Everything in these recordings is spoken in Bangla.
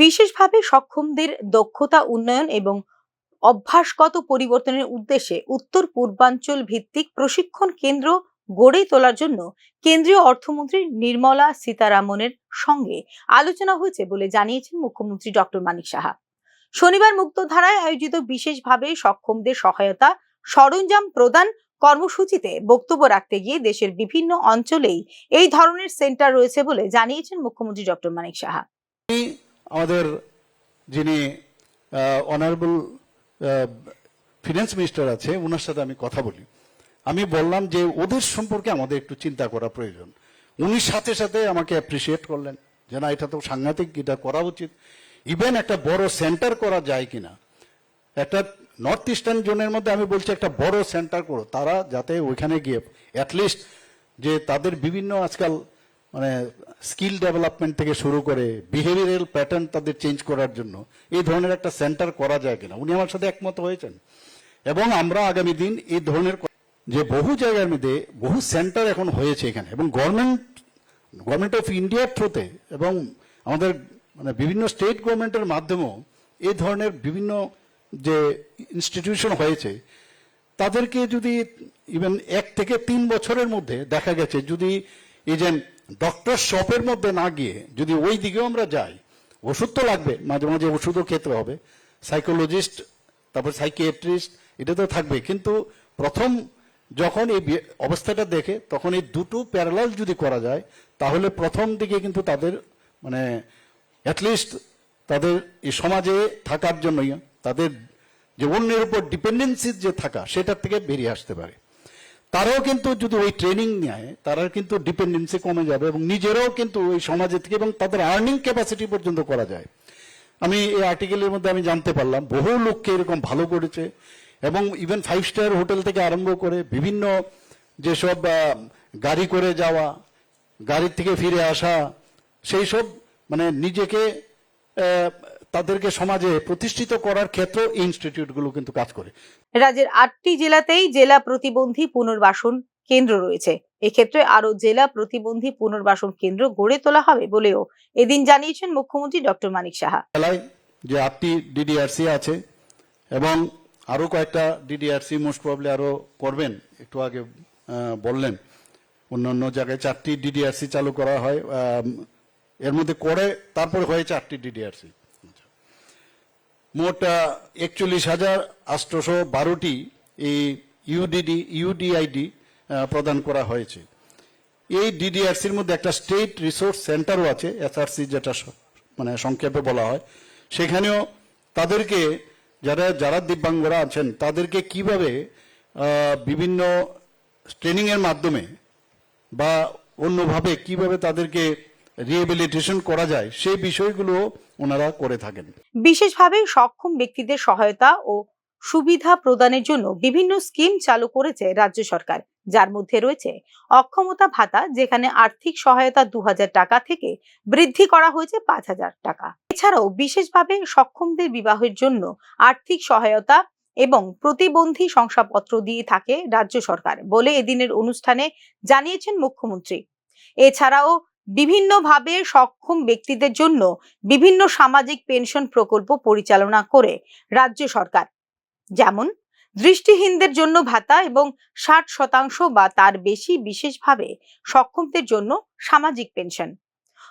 বিশেষভাবে সক্ষমদের দক্ষতা উন্নয়ন এবং অভ্যাসগত পরিবর্তনের উদ্দেশ্যে উত্তর পূর্বাঞ্চল ভিত্তিক প্রশিক্ষণ কেন্দ্র গড়ে তোলার জন্য কেন্দ্রীয় অর্থমন্ত্রী নির্মলা সীতারামনের সঙ্গে আলোচনা হয়েছে বলে জানিয়েছেন মুখ্যমন্ত্রী ডক্টর মানিক সাহা। শনিবার মুক্তধারায় আয়োজিত বিশেষভাবে সক্ষমদের সহায়তা সরঞ্জাম প্রদান কর্মসূচিতে বক্তব্য রাখতে গিয়ে দেশের বিভিন্ন অঞ্চলেই এই ধরনের সেন্টার রয়েছে বলে জানিয়েছেন মুখ্যমন্ত্রী ডক্টর মানিক সাহা। আমাদের যিনি অনারেবল ফিনান্স মিনিস্টার আছে ওনার সাথে আমি কথা বলি। আমি বললাম যে ওদের সম্পর্কে আমাদের একটু চিন্তা করা প্রয়োজন। উনি সাথে সাথে আমাকে অ্যাপ্রিসিয়েট করলেন যে না, এটা তো সাংঘাতিক, এটা করা উচিত। ইভেন একটা বড় সেন্টার করা যায় কিনা। একটা নর্থ ইস্টার্ন জোনের মধ্যে আমি বলছি একটা বড় সেন্টার করো। তারা যাতে ওইখানে গিয়ে অ্যাটলিস্ট যে তাদের বিভিন্ন আজকাল মানে স্কিল ডেভেলপমেন্ট থেকে শুরু করে বিহেভিয়ারাল প্যাটার্ন তাদের চেঞ্জ করার জন্য এই ধরনের একটা সেন্টার করা যায় কিনা। উনি আমার সাথে একমত হয়েছেন। এবং আমরা আগামী দিন এই ধরনের যে বহু জায়গার মধ্যে বহু সেন্টার এখন হয়েছে এখানে। এবং গভর্নমেন্ট গভর্নমেন্ট অফ ইন্ডিয়ার থ্রুতে এবং আমাদের মানে বিভিন্ন স্টেট গভর্নমেন্টের মাধ্যমেও এই ধরনের বিভিন্ন যে ইনস্টিটিউশন হয়েছে, তাদেরকে যদি ইভেন এক থেকে তিন বছরের মধ্যে দেখা গেছে, যদি এই যে ডক্টর শপের মধ্যে না গিয়ে যদি ওই দিকেও আমরা যাই, ওষুধ তো লাগবে, মাঝে মাঝে ওষুধও খেতে হবে। সাইকোলজিস্ট তারপর সাইকিয়াট্রিস্ট এটা তো থাকবে। কিন্তু প্রথম যখন এই অবস্থাটা দেখে, তখন এই দুটো প্যারালাল যদি করা যায়, তাহলে প্রথম দিকে কিন্তু তাদের মানে অ্যাটলিস্ট তাদের এই সমাজে থাকার জন্যই, তাদের যে অন্যের উপর ডিপেন্ডেন্সি যে থাকা, সেটার থেকে বেরিয়ে আসতে পারে। তারাও কিন্তু যদি ওই ট্রেনিং নেয়, তারা কিন্তু ডিপেন্ডেন্সি কমে যাবে এবং নিজেরাও কিন্তু ওই সমাজে থেকে এবং তাদের আর্নিং ক্যাপাসিটি পর্যন্ত করা যায়। আমি এই আর্টিকেলের মধ্যে আমি জানতে পারলাম, বহু লোককে এরকম ভালো করেছে এবং ইভেন ফাইভ স্টার হোটেল থেকে আরম্ভ করে বিভিন্ন যেসব গাড়ি করে যাওয়া, গাড়ির থেকে ফিরে আসা, সেই সব মানে নিজেকে তাদেরকে সমাজে প্রতিষ্ঠিত করার ক্ষেত্রেও এই ইনস্টিটিউটগুলো কিন্তু কাজ করে। রাজ্যের আটটি জেলাতেই জেলা প্রতিবন্ধী পুনর্বাসন কেন্দ্র রয়েছে। এক্ষেত্রে আরও জেলা প্রতিবন্ধী পুনর্বাসন কেন্দ্র গড়ে তোলা হবে বলেও এদিন জানিয়েছেন মুখ্যমন্ত্রী ডক্টর মানিক সাহা। জেলায় যে আটটি ডিডিআরসি আছে এবং আরও কয়েকটা ডিডিআরসি মোস্ট প্রবলি আরও করবেন একটু আগে বললেন। অন্যান্য জায়গায় চারটি ডিডিআরসি চালু করা হয় এর মধ্যে করে তারপরে হয়েছে আটটি ডিডিআরসি। মোট একচল্লিশ হাজার আটশোশো বারোটি এই ইউডিডি ইউডিআইডি প্রদান করা হয়েছে। এই ডিডিআরসির মধ্যে একটা স্টেট রিসোর্স সেন্টারও আছে এসআরসি যেটা মানে সংক্ষেপে বলা হয়। সেখানেও তাদেরকে, যারা যারা দিব্যাঙ্গরা আছেন, তাদেরকে কীভাবে বিভিন্ন ট্রেনিংয়ের মাধ্যমে বা অন্যভাবে কীভাবে তাদেরকে রিহেবিলিটেশন করা যায়, সেই বিষয়গুলো ওনারা করে থাকেন। বিশেষভাবে সক্ষম ব্যক্তিদের সহায়তা ও সুবিধা প্রদানের জন্য বিভিন্ন স্কিম চালু করেছে রাজ্য সরকার। যার মধ্যে রয়েছে অক্ষমতা ভাতা, যেখানে আর্থিক সহায়তা দু টাকা থেকে বৃদ্ধি করা হয়েছে পাঁচ হাজার টাকা। এছাড়াও বিশেষভাবে সক্ষমদের বিবাহের জন্য আর্থিক সহায়তা এবং প্রতিবন্ধী শংসাপত্র দিয়ে থাকে রাজ্য সরকার বলে এদিনের অনুষ্ঠানে জানিয়েছেন মুখ্যমন্ত্রী। এছাড়াও বিভিন্নভাবে সক্ষম ব্যক্তিদের জন্য বিভিন্ন সামাজিক পেনশন প্রকল্প পরিচালনা করে রাজ্য সরকার। যেমন, দৃষ্টিহীনদের জন্য ভাতা এবং ষাট শতাংশ বা তার বেশি বিশেষভাবে সক্ষমদের জন্য সামাজিক পেনশন।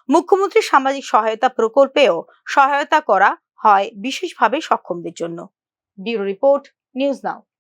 মুখ্যমন্ত্রী সামাজিক সহায়তা প্রকল্পেও সহায়তা করা হয় বিশেষভাবে সক্ষমদের জন্য। Bureau report, news now.